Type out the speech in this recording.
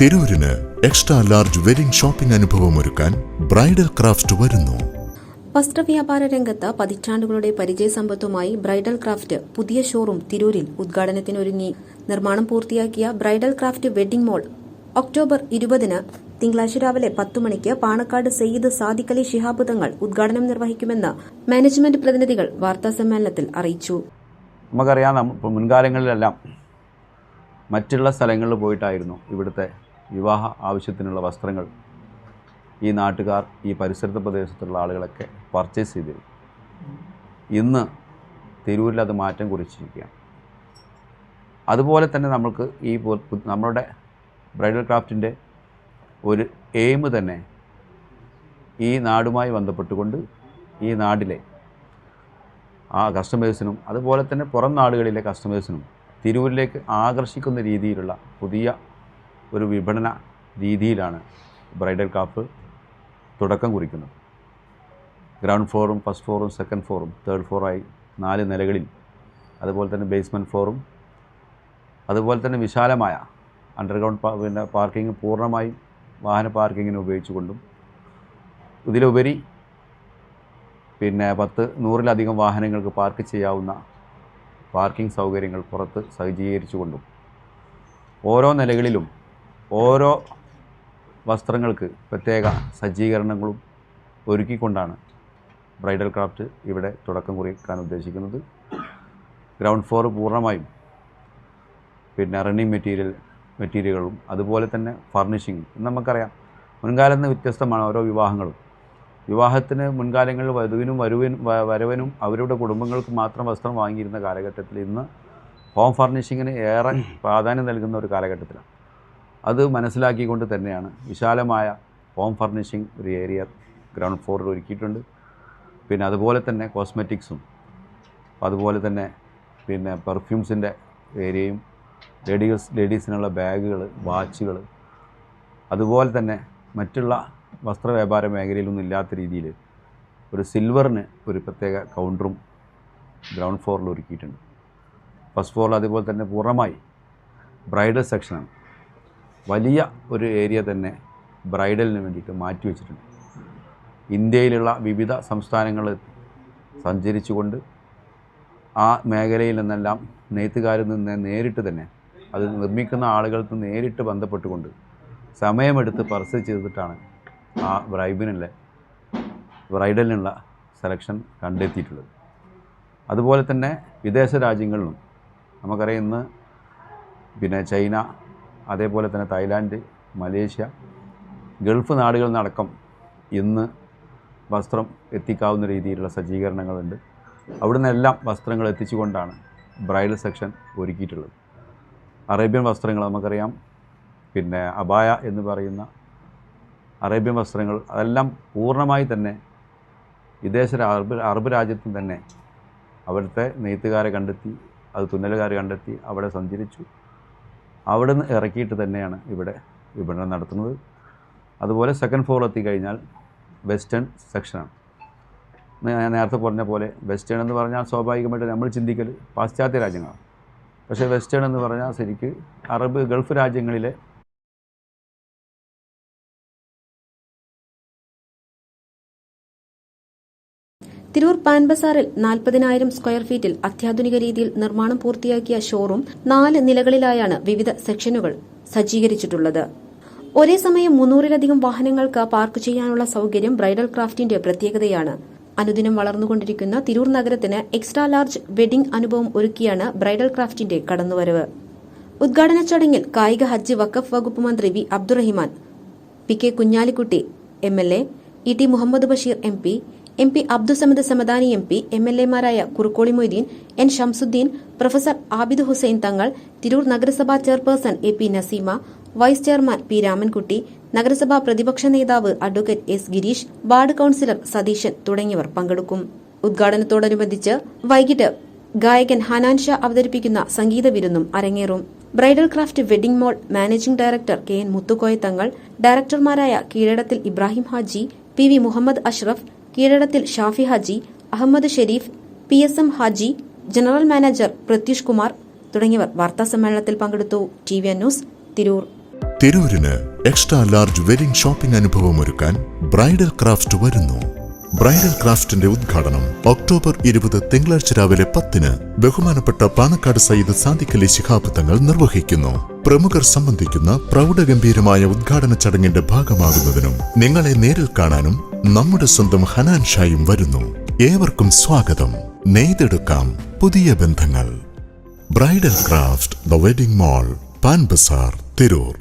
തിരൂരിന് extra large wedding shopping അനുഭവം ഒരുക്കാൻ bridal craft വരുന്നു. വസ്ത്രവ്യാപാര രംഗത്ത് പതിറ്റാണ്ടുകളുടെ പരിചയസമ്പത്തുമായി ബ്രൈഡൽ ക്രാഫ്റ്റ് പുതിയ ഷോറൂം തിരൂരിൽ ഉദ്ഘാടനത്തിനൊരുങ്ങി. നിർമ്മാണം പൂർത്തിയാക്കിയ bridal craft wedding mall October ഇരുപതിന് തിങ്കളാഴ്ച രാവിലെ പത്തു മണിക്ക് പാണക്കാട് സയ്യിദ് സാദിഖലി അലി ശിഹാബ് തങ്ങൾ ഉദ്ഘാടനം നിർവഹിക്കുമെന്ന് മാനേജ്മെന്റ് പ്രതിനിധികൾ വാർത്താസമ്മേളനത്തിൽ അറിയിച്ചു. നമുക്കറിയാം മുൻകാലങ്ങളിലെല്ലാം മറ്റുള്ള സ്ഥലങ്ങളിൽ പോയിട്ടായിരുന്നു ഇവിടുത്തെ വിവാഹ ആവശ്യത്തിനുള്ള വസ്ത്രങ്ങൾ. ഈ നാട്ടുകാർ ഈ പരിസരത്തെ പ്രദേശത്തുള്ള ആളുകളൊക്കെ പർച്ചേസ് ചെയ്തിരുന്നു. ഇന്ന് തിരൂരിൽ അത് മാറ്റം കുറിച്ചിരിക്കുകയാണ്. അതുപോലെ തന്നെ നമുക്ക് ഈ നമ്മളുടെ ബ്രൈഡൽ ക്രാഫ്റ്റിന്റെ ഒരു എയിം തന്നെ ഈ നാടുമായി ബന്ധപ്പെട്ടുകൊണ്ട് ഈ നാടിലെ ആ കസ്റ്റമേഴ്സിനും അതുപോലെ തന്നെ പുറം നാടുകളിലെ കസ്റ്റമേഴ്സിനും തിരൂരിലേക്ക് ആകർഷിക്കുന്ന രീതിയിലുള്ള പുതിയ ഒരു വിപണന രീതിയിലാണ് ബ്രൈഡൽ കാപ്പ് തുടക്കം കുറിക്കുന്നത്. ഗ്രൗണ്ട് ഫ്ലോറും ഫസ്റ്റ് ഫ്ലോറും സെക്കൻഡ് ഫ്ലോറും തേർഡ് ഫ്ലോറായി നാല് നിലകളിൽ അതുപോലെ തന്നെ ബേസ്മെന്റ് ഫ്ലോറും അതുപോലെ തന്നെ വിശാലമായ അണ്ടർഗ്രൗണ്ട് പിന്നെ പാർക്കിംഗ് പൂർണമായും വാഹന പാർക്കിങ്ങിന് ഉപയോഗിച്ചുകൊണ്ടും ഇതിലുപരി പിന്നെ പത്ത് നൂറിലധികം വാഹനങ്ങൾക്ക് പാർക്ക് ചെയ്യാവുന്ന പാർക്കിംഗ് സൗകര്യങ്ങൾ പുറത്ത് സജ്ജീകരിച്ചുകൊണ്ടും ഓരോ നിലകളിലും ഓരോ വസ്ത്രങ്ങൾക്ക് പ്രത്യേക സജ്ജീകരണങ്ങളും ഒരുക്കിക്കൊണ്ടാണ് ബ്രൈഡൽ ക്രാഫ്റ്റ് ഇവിടെ തുടക്കം കുറിക്കാൻ ഉദ്ദേശിക്കുന്നത്. ഗ്രൗണ്ട് ഫ്ലോർ പൂർണമായും പിന്നെ റണ്ണിങ് മെറ്റീരിയൽ മെറ്റീരിയലുകളും അതുപോലെ തന്നെ ഫർണിഷിങ് നമുക്കറിയാം. മുൻകാലത്ത് വ്യത്യസ്തമാണ് ഓരോ വിവാഹങ്ങളും. വിവാഹത്തിന് മുൻകാലങ്ങളിൽ വധുവിനും വരുവിനും വരവനും അവരുടെ കുടുംബങ്ങൾക്ക് മാത്രം വസ്ത്രം വാങ്ങിയിരുന്ന കാലഘട്ടത്തിൽ ഇന്ന് ഹോം ഫർണിഷിങ്ങിന് ഏറെ പ്രാധാന്യം നൽകുന്ന ഒരു കാലഘട്ടത്തിലാണ്. അത് മനസ്സിലാക്കിക്കൊണ്ട് തന്നെയാണ് വിശാലമായ ഹോം ഫർണിഷിംഗ് ഒരു ഏരിയ ഗ്രൗണ്ട് ഫ്ലോറിൽ ഒരുക്കിയിട്ടുണ്ട്. പിന്നെ അതുപോലെ തന്നെ കോസ്മെറ്റിക്സും അതുപോലെ തന്നെ പിന്നെ പെർഫ്യൂംസിന്റെ ഏരിയയും ലേഡീസ് ലേഡീസിനുള്ള ബാഗുകൾ വാച്ചുകൾ അതുപോലെ തന്നെ മറ്റുള്ള വസ്ത്രവ്യാപാര മേഖലയിലൊന്നും ഇല്ലാത്ത രീതിയിൽ ഒരു സിൽവറിന് ഒരു പ്രത്യേക കൗണ്ടറും ഗ്രൗണ്ട് ഫ്ലോറിൽ ഒരുക്കിയിട്ടുണ്ട്. ഫസ്റ്റ് ഫ്ലോറിൽ അതുപോലെ തന്നെ പൂർണമായി ബ്രൈഡൽ സെക്ഷനാണ്. വലിയ ഒരു ഏരിയ തന്നെ ബ്രൈഡലിന് വേണ്ടിയിട്ട് മാറ്റി വെച്ചിട്ടുണ്ട്. ഇന്ത്യയിലുള്ള വിവിധ സംസ്ഥാനങ്ങൾ സഞ്ചരിച്ചുകൊണ്ട് ആ മേഖലയിൽ നിന്നെല്ലാം നെയ്ത്തുകാരിൽ നിന്ന് നേരിട്ട് തന്നെ അത് നിർമ്മിക്കുന്ന ആളുകൾക്ക് നേരിട്ട് ബന്ധപ്പെട്ടുകൊണ്ട് സമയമെടുത്ത് പർച്ചേസ് ചെയ്തിട്ടാണ് ആ ബ്രൈബിനുള്ള ബ്രൈഡലിനുള്ള സെലക്ഷൻ കണ്ടെത്തിയിട്ടുള്ളത്. അതുപോലെ തന്നെ വിദേശ രാജ്യങ്ങളിലും നമുക്കറിയാം ഇന്ന് പിന്നെ ചൈന അതേപോലെ തന്നെ തായ്ലാൻഡ് മലേഷ്യ ഗൾഫ് നാടുകളിൽ നിന്നടക്കം ഇന്ന് വസ്ത്രം എത്തിക്കാവുന്ന രീതിയിലുള്ള സജ്ജീകരണങ്ങളുണ്ട്. അവിടെ നിന്നെല്ലാം വസ്ത്രങ്ങൾ എത്തിച്ചുകൊണ്ടാണ് ബ്രൈഡൽ സെക്ഷൻ ഒരുക്കിയിട്ടുള്ളത്. അറേബ്യൻ വസ്ത്രങ്ങൾ നമുക്കറിയാം. പിന്നെ അബായ എന്ന് പറയുന്ന അറേബ്യൻ വസ്ത്രങ്ങൾ അതെല്ലാം പൂർണമായി തന്നെ വിദേശ അറബ് അറബ് രാജ്യത്തും തന്നെ അവിടുത്തെ നെയ്ത്തുകാരെ കണ്ടെത്തി അത് തുന്നലുകാരെ കണ്ടെത്തി അവിടെ സഞ്ചരിച്ചു. അവിടെ നിന്ന് ഇറക്കിയിട്ട് തന്നെയാണ് ഇവിടെ വിപണനം നടത്തുന്നത്. അതുപോലെ സെക്കൻഡ് ഫ്ലോർ എത്തിക്കഴിഞ്ഞാൽ വെസ്റ്റേൺ സെക്ഷനാണ് ഞാൻ നേരത്തെ പറഞ്ഞ പോലെ വെസ്റ്റേൺ എന്ന് പറഞ്ഞാൽ സ്വാഭാവികമായിട്ട് നമ്മൾ ചിന്തിക്കൽ പാശ്ചാത്യ രാജ്യങ്ങളാണ്. പക്ഷേ വെസ്റ്റേൺ എന്ന് പറഞ്ഞാൽ ശരിക്ക് അറബ് ഗൾഫ് രാജ്യങ്ങളിലെ തിരൂർ പാൻ ബസാറിൽ നാൽപ്പതിനായിരം സ്ക്വയർ ഫീറ്റിൽ അത്യാധുനിക രീതിയിൽ നിർമ്മാണം പൂർത്തിയാക്കിയ ഷോറൂം നാല് നിലകളിലായാണ് വിവിധ സെക്ഷനുകൾ സജ്ജീകരിച്ചിട്ടുള്ളത്. ഒരേ സമയം മുന്നൂറിലധികം വാഹനങ്ങൾക്ക് പാർക്ക് ചെയ്യാനുള്ള സൌകര്യം ബ്രൈഡൽ ക്രാഫ്റ്റിന്റെ പ്രത്യേകതയാണ്. അനുദിനം വളർന്നുകൊണ്ടിരിക്കുന്ന തിരൂർ നഗരത്തിന് എക്സ്ട്രാ ലാർജ് വെഡിംഗ് അനുഭവം ഒരുക്കിയാണ് ബ്രൈഡൽ ക്രാഫ്റ്റിന്റെ കടന്നുവരവ്. ഉദ്ഘാടന ചടങ്ങിൽ കായിക ഹജ്ജ് വഖഫ് വകുപ്പ് മന്ത്രി V Abdurahiman P K Kunhalikutty M L A E T Muhammad Basheer M P M P Abdussamad Samadani M P M L എമാരായ Kurukkoli Moideen N Shamsuddeen professor Abid Hussain Thangal Tirur നഗരസഭാ chairperson A P Naseema vice chairman P Ramankutty നഗരസഭാ പ്രതിപക്ഷ നേതാവ് advocate S Girish ward councillor Satheesan തുടങ്ങിയവർ പങ്കെടുക്കും. ഉദ്ഘാടനത്തോടനുബന്ധിച്ച് വൈകിട്ട് ഗായകൻ ഹനാൻ ഷാ അവതരിപ്പിക്കുന്ന സംഗീത വിരുന്നും അരങ്ങേറും. Bridal craft wedding mall managing director K N Muthukoya Thangal ഡയറക്ടർമാരായ Keezhadathil Ibrahim Haji P V Muhammad Ashraf Keezhadathil Shafi Haji Ahammed Sherif P S M Haji general manager Pratyush Kumar തുടങ്ങിയവർ വാർത്താ സമ്മേളനത്തിൽ പങ്കെടുത്തു. T V news Tirur. തിരൂരിന് extra large wedding shopping അനുഭവം ഒരുക്കാൻ bridal craft വരുന്നു. Bridal ക്രാഫ്റ്റിന്റെ ഉദ്ഘാടനം October ഇരുപത് തിങ്കളാഴ്ച രാവിലെ പത്തിന് ബഹുമാനപ്പെട്ട പാണക്കാട് സയ്യിദ് സാദിഖലി ശിഹാബ് തങ്ങൾ നിർവഹിക്കുന്നു. പ്രമുഖർ സംബന്ധിക്കുന്ന പ്രൗഢഗംഭീരമായ ഉദ്ഘാടന ചടങ്ങിന്റെ ഭാഗമാകുന്നതിനും നിങ്ങളെ നേരിൽ കാണാനും നമ്മുടെ സ്വന്തം ഹനാൻ ഷായും വരുന്നു. ഏവർക്കും സ്വാഗതം. നെയ്തെടുക്കാം പുതിയ ബന്ധങ്ങൾ. Bridal craft the wedding mall Pan Bazaar Tirur.